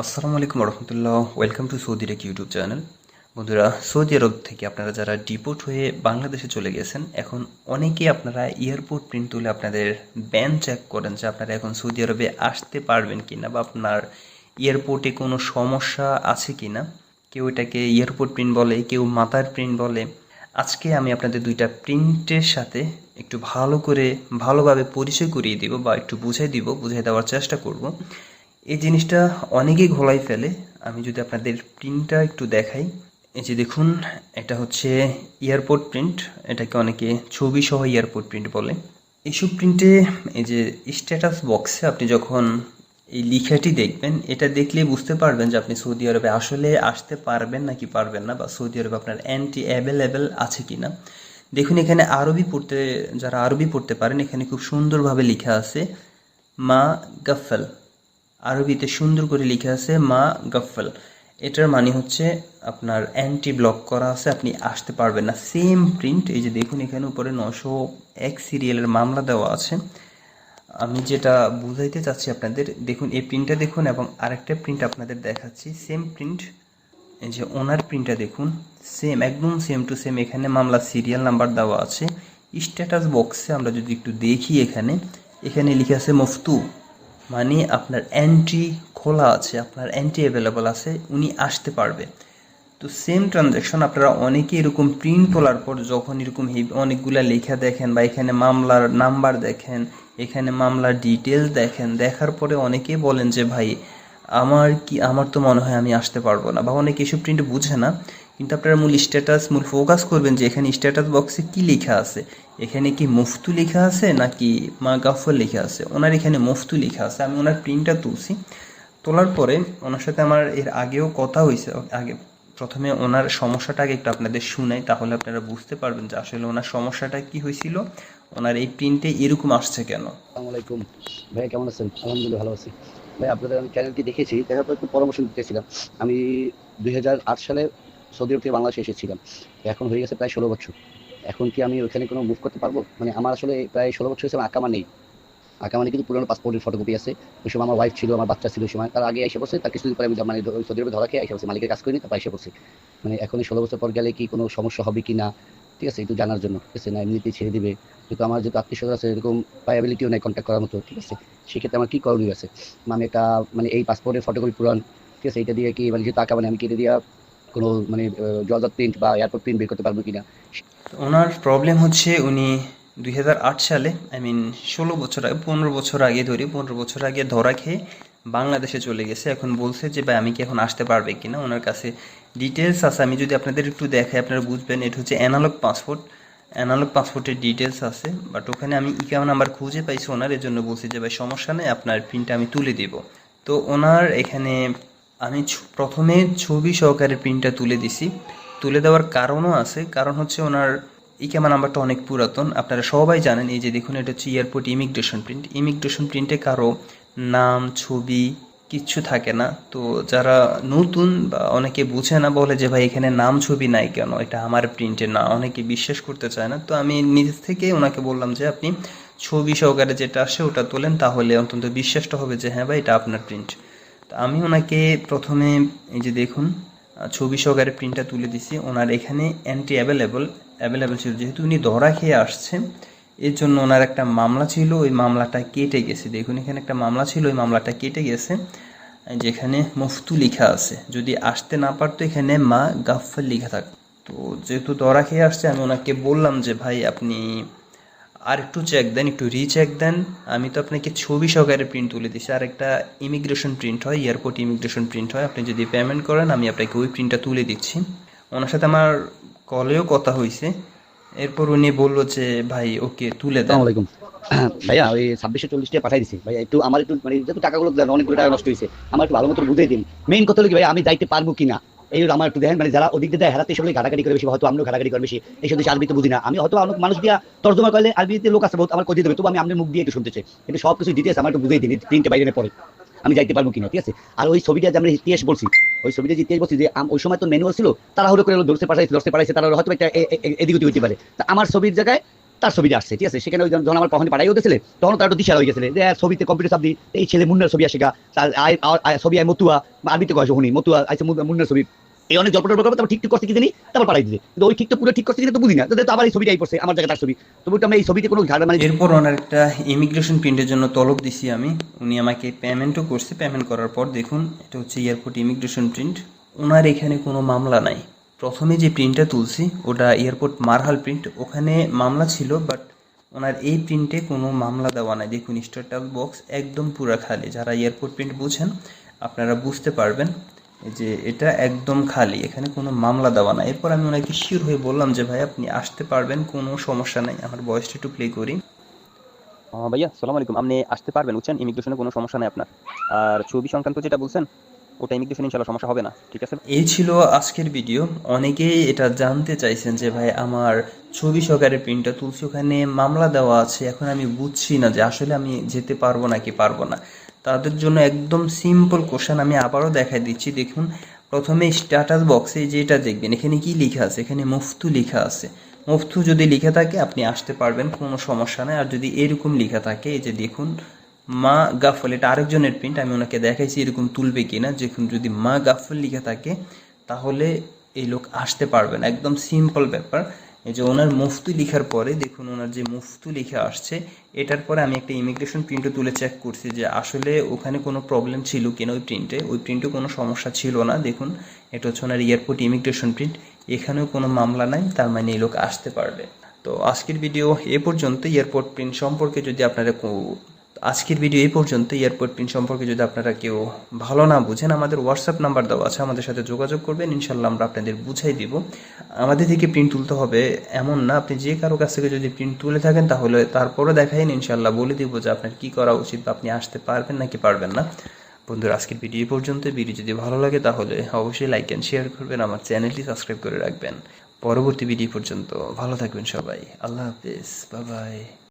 আসসালামু আলাইকুম রহমতুল্লাহ welcome to Saudi rake YouTube channel. বন্ধুরা, সৌদি আরব থেকে আপনারা যারা ডিপোর্ট হয়ে বাংলাদেশে চলে গেছেন, এখন অনেকেই আপনারা এয়ারপোর্ট প্রিন্ট তুলে আপনাদের ব্যান চেক করেন যে আপনারা এখন সৌদি আরবে আসতে পারবেন কিনা বা আপনার এয়ারপোর্টে কোনো সমস্যা আছে কিনা। কেউ এটাকে এয়ারপোর্ট প্রিন্ট বলে, কেউ মাথার প্রিন্ট বলে। আজকে আমি আপনাদের দুইটা প্রিন্টের সাথে একটু ভালো করে, ভালোভাবে পরিচয় করিয়ে দিব বা একটু বুঝাই দিব, বুঝাই দেওয়ার চেষ্টা করব। এই জিনিসটা অনেকেই ঘোলাই ফেলে। আমি যদি আপনাদের প্রিন্টটা একটু দেখাই। এই যে দেখুন, এটা হচ্ছে এয়ারপোর্ট প্রিন্ট এটাকে অনেকে ছবি সহ এয়ারপোর্ট প্রিন্ট বলে। এইসব প্রিন্টে এই যে স্ট্যাটাস বক্সে আপনি যখন এই লিখাটি দেখবেন, এটা দেখলেই বুঝতে পারবেন যে আপনি সৌদি আরবে আসলে আসতে পারবেন নাকি পারবেন না, বা সৌদি আরবে আপনার অ্যান্টি অ্যাভেলেবেল আছে কিনা। দেখুন, এখানে আরবি পড়তে, যারা আরবি পড়তে পারেন, এখানে খুব সুন্দরভাবে লেখা আছে, মা গাফেল। আরবিতে সুন্দর করে লিখে আছে মা গফল এটার মানে হচ্ছে আপনার অ্যান্টি ব্লক করা আছে, আপনি আসতে পারবেন না। সেম প্রিন্ট এই যে দেখুন এখানে উপরে নশো এক সিরিয়ালের মামলা দেওয়া আছে। আমি যেটা বুঝাইতে চাচ্ছি আপনাদের, দেখুন এই প্রিন্টটা দেখুন এবং আরেকটা প্রিন্ট আপনাদের দেখাচ্ছি। সেম প্রিন্ট এই যে ওনার প্রিন্টটা দেখুন। সেম একদম সেম টু সেম এখানে মামলা সিরিয়াল নাম্বার দেওয়া আছে। স্ট্যাটাস বক্সে আমরা যদি একটু দেখি এখানে এখানে লিখে আছে মফতু। মানে আপনার অ্যান্টি খোলা আছে, আপনার অ্যান্টি অ্যাভেলেবল আছে, উনি আসতে পারবে। তো সেম ট্রানজ্যাকশন আপনারা অনেকে এরকম প্রিন্ট তোলার পর যখন এরকম অনেকগুলা লেখা দেখেন বা এখানে মামলার নাম্বার দেখেন, এখানে মামলার ডিটেলস দেখেন, দেখার পরে অনেকেই বলেন যে, ভাই আমার কি, আমার তো মনে হয় আমি আসতে পারব না। বা অনেকে এসব প্রিন্ট বুঝে না, কিন্তু আপনারা মূল স্ট্যাটাস মূল ফোকাস করবেন যে এখানে স্ট্যাটাস বক্সে কি লেখা আছে। এখানে কি মুফতু লেখা আছে, নাকি মা গাফর লেখা আছে? ওনার এখানে মুফতু লেখা আছে। আমি ওনার প্রিন্টটা তুলছি। তোলার পরে ওনার সাথে আমার এর আগেও কথা হয়েছে আগে প্রথমে ওনার সমস্যাটা আগে একটু আপনাদের শুনাই, তাহলে আপনারা বুঝতে পারবেন যে আসলে ওনার সমস্যাটা কি হয়েছিল ওনার এই প্রিন্টে এরকম আসছে কেন। আসসালামু আলাইকুম। ভাই, কেমন আছেন? আলহামদুলিল্লাহ, ভালো আছি। ভাই, আপনাদের আমি চ্যানেলটি দেখেছি, দেখার পর একটু পরামর্শ দিতেছিলাম আমি দুই হাজার আট সালে সৌদি আরব থেকে বাংলাদেশে এসেছিলাম। এখন হয়ে গেছে প্রায় ষোলো বছর। এখন কি আমি ওইখানে কোনো মুভ করতে পারব? মানে আমার আসলে প্রায় ষোলো বছর আমার আকামা নেই। আকামা নেই কিন্তু পুরোনো পাসপোর্টের ফটোকপি আছে। ওই সময় আমার ওয়াইফ ছিল, আমার বাচ্চা ছিল ওই সময়। তার আগে এসে বসে তার কিছুদিন পরে আমি মানে সৌদি আরবে ধরা খেয়ে এসে বসে মালিকের কাজ করিনি, তারপর এসে বসে মানে এখন ষোলো বছর পর গেলে কি কোনো সমস্যা হবে কি না? ঠিক আছে, একটু জানার জন্য, ঠিক আছে? না এমনিতেই ছেড়ে দিবে। কিন্তু আমার যেহেতু আত্মীয় স্বজন আছে, এরকম পায়াবিলিটিও নাই কন্ট্যাক্ট করার মতো, ঠিক আছে? সেক্ষেত্রে আমার কি করণীয় আছে? মানে একটা মানে এই পাসপোর্টের ফটোকপি পুরান, ঠিক আছে? এটা দিয়ে কি মানে যেহেতু আঁকা মানে আমি কেটে দিয়া কোনো মানে জলদার প্রিন্ট বা এয়ারপোর্ট প্রিন্ট বের করতে পারব কিনা? ওনার প্রবলেম হচ্ছে উনি দুই হাজার আট সালে আই মিন ষোলো বছর আগে, পনেরো বছর আগে ধরি, পনেরো বছর আগে ধরা খেয়ে বাংলাদেশে চলে গেছে। এখন বলছে যে, ভাই, আমি কি এখন আসতে পারবে কিনা? ওনার কাছে ডিটেলস আছে। আমি যদি আপনাদের একটু দেখাই, আপনারা বুঝবেন, এটা হচ্ছে অ্যানালগ পাসপোর্ট অ্যানালগ পাসপোর্টের ডিটেলস আছে বাট ওখানে আমি ইকাম নাম্বার খুঁজে পাইছি ওনার। এর জন্য বলছি যে, ভাই, সমস্যা নেই, আপনার প্রিন্টটা আমি তুলে দিব। তো ওনার এখানে আমি প্রথমে ছবি সহকারে প্রিন্টটা তুলে দিছি। তুলে দেওয়ার কারণও আছে। কারণ হচ্ছে ওনার ইকামা নাম্বারটা অনেক পুরাতন। আপনারা সবাই জানেন, এই যে দেখুন, এটা হচ্ছে এয়ারপোর্ট ইমিগ্রেশন প্রিন্ট ইমিগ্রেশন প্রিন্টে কারও নাম, ছবি, কিচ্ছু থাকে না। তো যারা নতুন বা অনেকে বুঝে না বলে যে, ভাই, এখানে নাম, ছবি নাই কেন? এটা আমার প্রিন্টে না। অনেকে বিশ্বাস করতে চায় না। তো আমি নিজ থেকে ওনাকে বললাম যে, আপনি ছবি সহকারে যেটা আসে ওটা তোলেন, তাহলে অন্তত বিশ্বাসটা হবে যে হ্যাঁ ভাই, এটা আপনার প্রিন্ট তো আমি ওনাকে প্রথমে এই যে দেখুন ছবি সহকারে প্রিন্টটা তুলে দিছি। ওনার এখানে অ্যান্টি অ্যাভেলেবল অ্যাভেলেবল ছিল। যেহেতু উনি ধরা খেয়ে আসছে এর জন্য ওনার একটা মামলা ছিল, ওই মামলাটা কেটে গেছে। দেখুন, এখানে একটা মামলা ছিল, ওই মামলাটা কেটে গেছে, যেখানে মুফতু লেখা আছে। যদি আসতে না পারতো, এখানে মা গাফফার লেখা থাকতো তো যেহেতু দরা খেয়ে আসছে, আমি ওনাকে বললাম যে, ভাই, আপনি আর একটু চেক দেন, একটু রিচেক দেন। আমি তো আপনাকে ছবি সহকারে প্রিন্ট তুলে দিচ্ছি আর একটা ইমিগ্রেশন প্রিন্ট হয় এয়ারপোর্ট ইমিগ্রেশন প্রিন্ট হয়। আপনি যদি পেমেন্ট করেন, আমি আপনাকে ওই প্রিন্টটা তুলে দিচ্ছি। ওনার সাথে আমার কলেও কথা হয়েছে। এরপর উনি বলল যে, ভাই, ওকে তুলে দেন। আসসালামু আলাইকুম। ভাইয়া, ওই ছাব্বিশশো চল্লিশ টাকা পাঠাই দিছি। ভাইয়া, একটু আমার একটু মানে যেহেতু টাকাগুলো অনেকগুলো টাকা নষ্ট হয়েছে, আমার একটু ভালো মতো বুঝিয়ে দিন। মেইন কথা হলো কি ভাই আমি যাইতে পারব কিনা? এই আমার একটু দেখেন মানে যারা ওদিক দিয়ে হেরাতে এসব ঘাটাঘাটি করে বেশি, হয়তো আমিও ঘাটাঘাটি করে বেশি এইসব দেশে আরবিতে বুঝি না। আমি হয়তো অনেক মানুষ দিয়া তর্জমা করলে আরবিতে লোক আছে, বহুত আমার কই দেবে তবু আমি আপনার মুখ দিয়ে একটু শুনতে চাই। কিন্তু সব কিছু ডিটেলস আমার একটু বুঝিয়ে দিন প্রিন্টে বাইরে পরে আমি যাইতে পারব কিনা, ঠিক আছে? আর ওই ছবিটা যে আমরা ইতিহাস বলছি ওই ছবিতে ইতিহাস বলছি যে ওই সময় তো ম্যানুয়াল ছিল তারা হলো করে ধরতে পাঠাইছে ধরতে পাঠাইছে, তারা হয়তো একটা এদিক হইতে পারে। তা আমার ছবির জায়গায় তার ছবিটা আসছে, ঠিক আছে? সেখানে ওই যখন আমার কখন পাঠাই হতেছিল তখন তার একটু দিশা হয়ে গেছিল যে ছবিতে কম্পিউটার দিই এই ছেলে মুন্নার ছবি আসে গা ছবি আয় মতুয়া আরবিতে কয়েছে শুনি, মতুয়া আইসে মুন্নার ছবি। এই অনেক জল্প করব তারপর ঠিক ঠিক করছে কি জানি? তারপর পাঠাই দিতে কিন্তু ওই ঠিকটা পুরো ঠিক করছে কিনা তো বুঝি না। তো আবার এই ছবিটাই পড়ছে আমার জায়গায় তার ছবি। তো বলতে আমরা এই ছবিতে কোনো ঝাড় মানে এরপর ওনার একটা ইমিগ্রেশন প্রিন্টের জন্য তলব দিছি আমি। উনি আমাকে পেমেন্টও করছে। পেমেন্ট করার পর দেখুন, এটা হচ্ছে এয়ারপোর্ট ইমিগ্রেশন প্রিন্ট ওনার এখানে কোনো মামলা নাই। প্রথমে যে প্রিন্টটা তুলছি, ওটা এয়ারপোর্ট মারহাল প্রিন্ট ওখানে মামলা ছিল বাট ওনার এই প্রিন্টে কোনো মামলা দেওয়া নাই। দেখুন স্টারটাল বক্স একদম পুরা খালি। যারা এয়ারপোর্ট প্রিন্ট বুঝেন, আপনারা বুঝতে পারবেন। যে এটা একদম খালি এখানে কোনো মামলা দেওয়া নাই। এরপর আমি ওনাকে শিওর হয়ে বললাম যে ভাই আপনি আসতে পারবেন কোনো সমস্যা নাই আমার ভয়েসটা একটু প্লে করি। ভাইয়া সালাম আলাইকুম। আপনি আসতে পারবেন বুঝছেন? ইমিগ্রেশনে কোনো সমস্যা নাই আপনার। আর ছবি সংক্রান্ত যেটা বলছেন ওটা ইমিগ্রেশন ইনশাল্লাহ সমস্যা হবে না। ঠিক আছে? এই ছিল আজকের ভিডিও অনেকেই এটা জানতে চাইছেন যে ভাই আমার ছবি সহকারে প্রিন্টটা তুলছি ওখানে মামলা দেওয়া আছে। এখন আমি বুঝছি না যে আসলে আমি যেতে পারব নাকি পারব না। তাদের জন্য একদম সিম্পল কোশ্চেন আমি আবারও দেখাই দিচ্ছি। দেখুন, প্রথমে স্ট্যাটাস বক্সে যেটা দেখবেন, এখানে কি লেখা আছে? এখানে মুফতু লেখা আছে। মুফতু যদি লেখা থাকে, আপনি আসতে পারবেন, কোনো সমস্যা নেই। আর যদি এরকম লেখা থাকে, এই যে দেখুন, মা গাফল, এটা আরেকজনের প্রিন্ট আমি ওনাকে দেখাইছি এরকম তুলবে কিনা। দেখুন, যদি মা গাফল লেখা থাকে, তাহলে এই লোক আসতে পারবে না। একদম সিম্পল ব্যাপার। এই যে ওনার মুফতু লেখার পরে দেখুন ওনার যে মুফতু লেখা আসছে, এটার পরে আমি একটা ইমিগ্রেশন প্রিন্টও তুলে চেক করছি যে আসলে ওখানে কোনো প্রবলেম ছিল কিনা ওই প্রিন্টে ওই প্রিন্টে কোনো সমস্যা ছিল না, দেখুন, এটা হচ্ছে ওনার এয়ারপোর্ট ইমিগ্রেশন প্রিন্ট এখানেও কোনো মামলা নাই, তার মানে এই লোক আসতে পারবে। তো আজকের ভিডিও এ পর্যন্ত এয়ারপোর্ট প্রিন্ট সম্পর্কে যদি আপনারা আজকের ভিডিও এই পর্যন্ত এয়ারপোর্ট প্রিন্ট সম্পর্কে যদি আপনারা কেউ ভালো না বুঝেন, আমাদের হোয়াটসঅ্যাপ নাম্বার দেওয়া আছে, আমাদের সাথে যোগাযোগ করবেন ইনশাল্লাহ আমরা আপনাদের বুঝাই দিব। আমাদের থেকে প্রিন্ট তুলতে হবে এমন না, আপনি যে কারও কাছ থেকে যদি প্রিন্ট তুলে থাকেন, তাহলে তারপরে দেখাইন ইনশাল্লাহ বলে দিব যে আপনার কি করা উচিত বা আপনি আসতে পারবেন নাকি পারবেন না। বন্ধুরা, আজকের ভিডিও এই পর্যন্ত ভিডিও যদি ভালো লাগে, তাহলে অবশ্যই লাইক অ্যান্ড শেয়ার করবেন, আমার চ্যানেলটি সাবস্ক্রাইব করে রাখবেন। পরবর্তী ভিডিও পর্যন্ত। ভালো থাকবেন সবাই। আল্লাহ হাফিজ। Bye bye